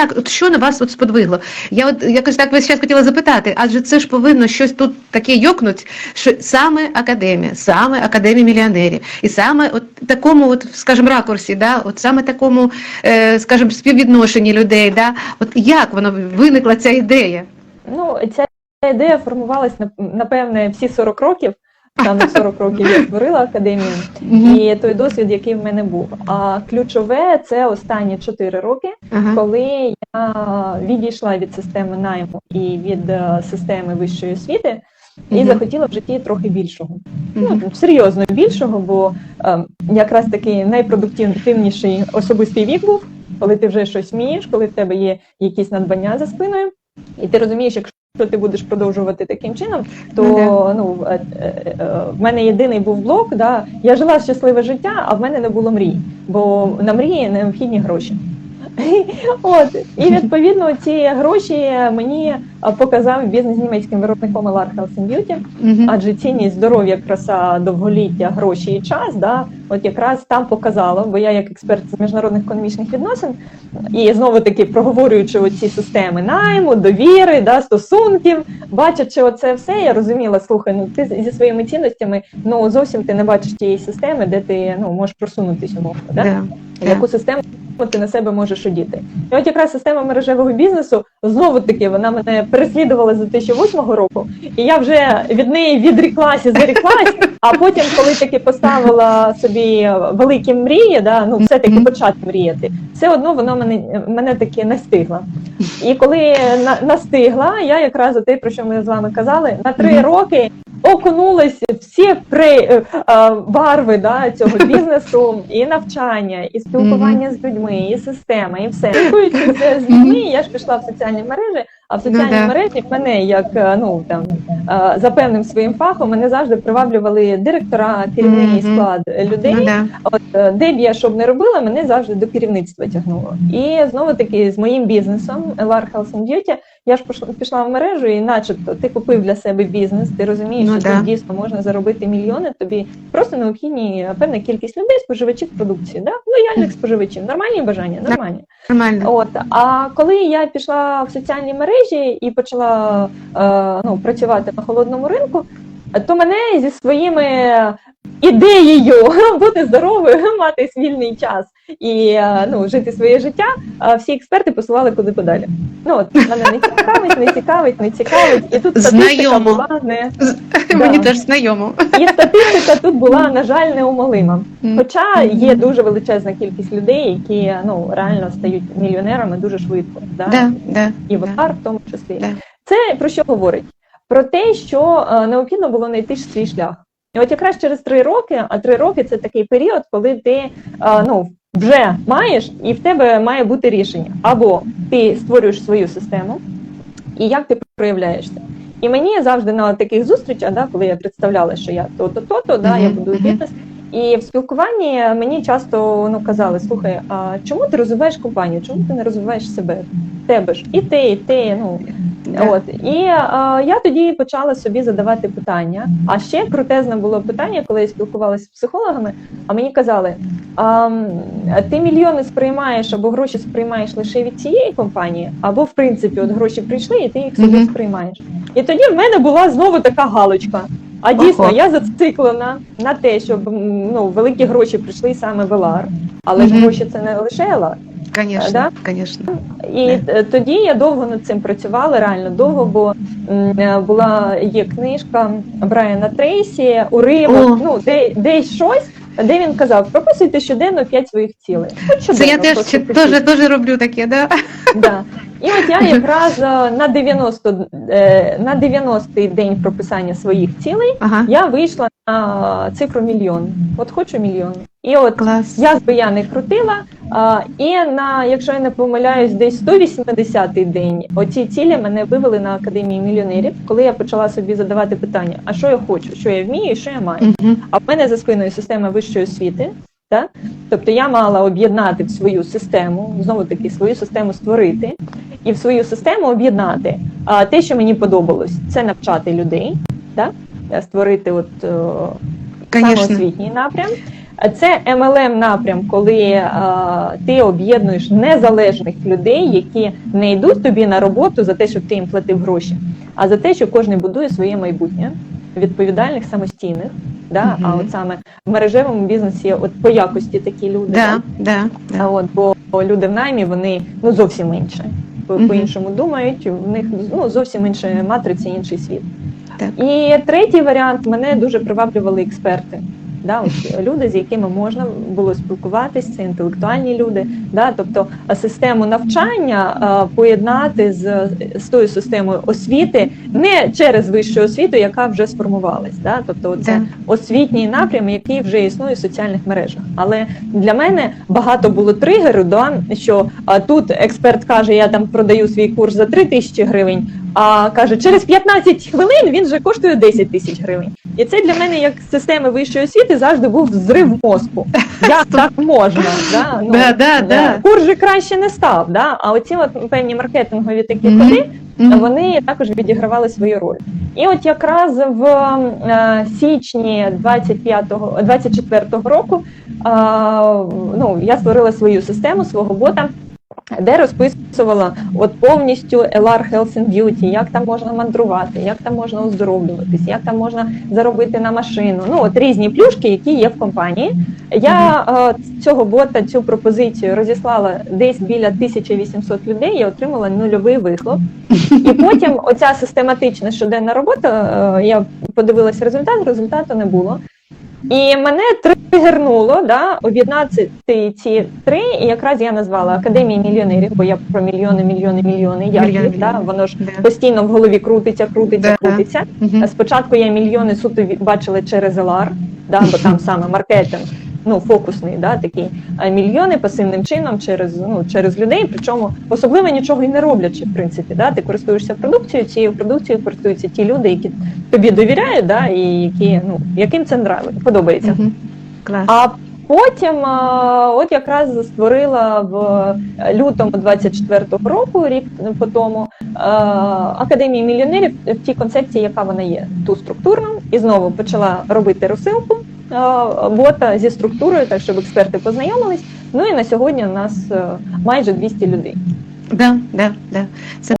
як, от що на вас от сподвигло? Я от якось так весь час хотіла запитати, адже це ж повинно щось тут таке йокнуть, що саме академія, саме академія мільйонерів, і саме от такому, от, скажімо, ракурсі, да, от саме такому, е, скажімо, співвідношенні людей, да, от як воно виникла ця ідея? Ну, ця ідея формувалась нап- напевне всі 40 років. Саме 40 років я створила академію, і той досвід, який в мене був. А ключове це останні 4 роки, Ага. коли я відійшла від системи найму і від е, системи вищої освіти, і Мгм. захотіла в житті трохи більшого. Мгм. Ну, серйозно більшого, бо е, якраз такий найпродуктивніший особистий вік був, коли ти вже щось вмієш, коли в тебе є якісь надбання за спиною, і ти розумієш, якщо ти будеш продовжувати таким чином, то Ну, да. ну, е, е, е, в мене єдиний був блок. Да, я жила щасливе життя, а в мене не було мрій, бо на мрії необхідні гроші. От і відповідно ці гроші мені показав бізнес німецьким виробником LR Health and Beauty, адже цінність здоров'я, краса, довголіття, гроші і час, да, от якраз там показало, бо я як експерт з міжнародних економічних відносин, і знову таки проговорюючи оці системи найму, довіри, да, стосунків, бачачи оце все, я розуміла, слухай, ну ти зі своїми цінностями, ну зовсім ти не бачиш тієї системи, де ти ну можеш просунутися умовно. Да? Да. яку систему ти на себе можеш одіти. І от якраз система мережевого бізнесу знову таки вона мене переслідувала з 2008 року, і я вже від неї відріклася, заріклась. А потім, коли таки поставила собі великі мрії, да ну все таки почати мріяти, все одно воно мене мене таки настигла. І коли на, настигла, я якраз те, про що ми з вами казали, на три роки окунулись всі при е, барви да, цього бізнесу, і навчання, і спілкування з людьми, і система, і все. Спілкуючись з людьми, я ж пішла в соціальні мережі. А в соціальній Ну, да. мережі мене як е, ну там е, за певним своїм фахом мене завжди приваблювали директора, керівний склад людей. Ну, да. От е, де б я що б не робила, мене завжди до керівництва тягнуло. І знову таки з моїм бізнесом LR Health and Beauty, я ж пішла, пішла в мережу, і начебто ти купив для себе бізнес, ти розумієш, Ну, що да. тут дійсно можна заробити мільйони. Тобі просто необхідні певна кількість людей, споживачів продукції, да? лояльних споживачів, нормальні бажання, нормальні. Нормально. От а коли я пішла в соціальні мережі і почала е, ну, працювати на холодному ринку, то мене зі своїми ідеєю бути здоровою, мати вільний час і е, ну, жити своє життя, всі експерти посилали куди подалі. Ну от мене не цікавить, не цікавить, не цікавить. І тут статистика була не Мені да. теж знайомо. і статистика тут була на жаль неумолима. Хоча є дуже величезна кількість людей, які ну реально стають мільйонерами дуже швидко, да? Да, да, і да. Ватар в тому числі. Да. Це про що говорить? Про те, що е, необхідно було знайти свій шлях. І от якраз через три роки, а три роки це такий період, коли ти е, ну, вже маєш, і в тебе має бути рішення. Або ти створюєш свою систему, і як ти проявляєшся. І мені завжди на таких зустрічах, да, коли я представляла, що я то-то, то-то, да, я мгм. бізнес. І в спілкуванні мені часто ну, казали: слухай, а чому ти розвиваєш компанію? Чому ти не розвиваєш себе? Тебе ж і ти, і ти. Ну. От і а, я тоді почала собі задавати питання. А ще крутезне було питання, коли я спілкувалася з психологами. А мені казали: а, ти мільйони сприймаєш або гроші сприймаєш лише від цієї компанії, або в принципі от гроші прийшли, і ти їх собі Мгм. сприймаєш. І тоді в мене була знову така галочка. А дійсно, Ого. я зациклена на те, щоб ну великі гроші прийшли саме в ЛАР, але ж гроші це не лише ЛАР. Конечно, Да? конечно. І е, тоді я довго над цим працювала, реально довго, бо е, була є книжка Брайана Трейсі, уривок, О. ну де десь щось, де він казав, прописуйте щоденно п'ять своїх цілей. Хоч Це я теж дуже, теж роблю таке, да? Да. І от я якраз е, на 90 е, на 90-й день прописання своїх цілей Ага. я вийшла на цифру мільйон. От хочу мільйон. І от Клас. як би я не крутила, і на, якщо я не помиляюсь, десь 180-й день оці цілі мене вивели на академії мільйонерів, коли я почала собі задавати питання: а що я хочу, що я вмію, і що я маю. Мгм. А в мене за спиною система вищої освіти. Так? Тобто я мала об'єднати в свою систему, знову таки свою систему створити, і в свою систему об'єднати а, те, що мені подобалось, це навчати людей, так? створити от, е, самоосвітній напрям. Це MLM напрям, коли е, ти об'єднуєш незалежних людей, які не йдуть тобі на роботу за те, щоб ти їм платив гроші, а за те, що кожен будує своє майбутнє відповідальних самостійних. Да? А от саме в мережевому бізнесі, от по якості такі люди. Да, да, А да. от бо люди в наймі вони ну зовсім інші. По-іншому думають, в них ну зовсім інша матриця, інший світ. Так. І третій варіант мене дуже приваблювали експерти. Да, ось люди, з якими можна було спілкуватися, це інтелектуальні люди. Да, тобто систему навчання а, поєднати з, з тою системою освіти не через вищу освіту, яка вже сформувалась. Да, тобто це Да. освітній напрям, який вже існує в соціальних мережах. Але для мене багато було тригеру, да, що а, тут експерт каже, я там продаю свій курс за 3 тисячі гривень, а каже, через 15 хвилин він вже коштує 10 тисяч гривень. І це для мене, як системи вищої освіти, завжди був зрив мозку. Як так можна? Да? Ну, Да, да, да. Курс краще не став. Да? А оці от певні маркетингові такі Мгм. ходи, Мгм. вони також відігравали свою роль. І от якраз в е, січні 25-го, 24-го року е, ну, я створила свою систему, свого бота, де розписувала от повністю LR Health and Beauty, як там можна мандрувати, як там можна оздоровлюватись, як там можна заробити на машину. Ну от різні плюшки, які є в компанії. Я е, цього бота, цю пропозицію розіслала десь біля 1800 людей. Я отримала нульовий вихлоп. І потім оця систематична щоденна робота. е, Я подивилася результат, результату не було. І мене тригернуло да, об'єднати ці три, і якраз я назвала Академії мільйонерів, бо я про мільйони, мільйони, мільйони, як Мільйони, їх, да, воно ж Да. постійно в голові крутиться, крутиться, Да. крутиться. Угу. Спочатку я мільйони суто бачила через Елар, да, бо там саме маркетинг, ну фокусний, да, такий. А мільйони пасивним чином через, ну, через людей, причому особливо нічого і не роблячи, в принципі. Да, ти користуєшся продукцією, цією продукцією користуються ті люди, які тобі довіряють, да, і які, ну, яким це нравиться, подобається. Мгм. Клас. А потім, а, от якраз створила в лютому 24-го року, рік по тому, академії мільйонерів в тій концепції, яка вона є, ту структурну, і знову почала робити розсилку бота зі структурою, так щоб експерти познайомились. Ну і на сьогодні у нас е, майже 200 людей. Да, да, да. Це